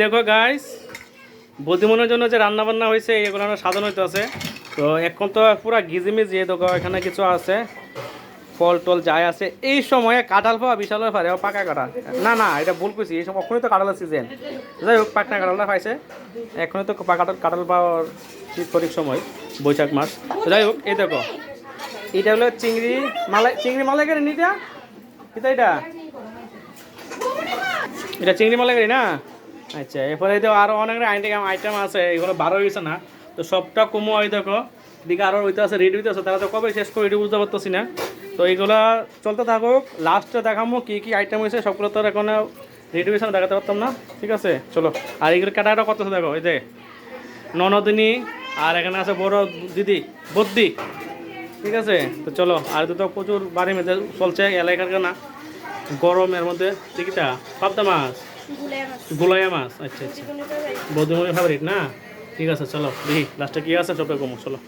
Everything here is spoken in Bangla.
দেখো গাইস বুদ্ধিমনের জন্য যে রান্না বান্না হয়েছে, এগুলো আমরা সাজানো হইতেছে তো এখন তো পুরা গিজিমিজি দেখো এখানে কিছু আছে। ফল টল যাই আছে, এই সময়ে কাঁঠাল পাওয়া বিশাল ও পাকা কাঁঠাল। না না, এটা ভুল করছি এই সময় কখনই তো কাঁঠালের সিজন যাই হোক, পাকনা কাঁঠালটা পাইছে। এখনই তো কাঁঠাল কাঁঠাল পাওয়ার ঠিক সঠিক সময়, বৈশাখ মাস। যাই হোক, এই দেখো, এটা হলো চিংড়ি মালাই চিংড়ি মালাইকারি নিটা এটা? এটা চিংড়ি মালাইকারি না? আচ্ছা এরপরে তো আরও অনেক আইটেম আইটেম আছে, এগুলো বারো হয়েছে না। তো সবটা কমো হয় দেখো। দিকে আরও হইতে আছে, রেডি হইতে আছে তারা তো কবে শেষ করে এটি বুঝতে পারতেছি না। তো এইগুলা চলতে থাকুক লাস্টে দেখাবো কি কি আইটেম হয়েছে, সবগুলো তো এখন রেডি হয়েছে না, দেখাতে পারতাম না। ঠিক আছে, চলো। আর এইগুলো কাটাটা কত দেখো, এই যে ননদিনী, আর এখানে আছে বড় দিদি, বদ্দি। ঠিক আছে, তো চলো, আর তো প্রচুর বাড়ি মেঝে চলছে, এলাকার না গরমের মধ্যে টিকিটা পাবদা মাছ। গুলাইয়া মাছ। আচ্ছা আচ্ছা। বৌদ্ধমণির ফেভারিট না? ঠিক আছে চলো দেখি লাস্টে কি আছে? সবটা কমো চলো।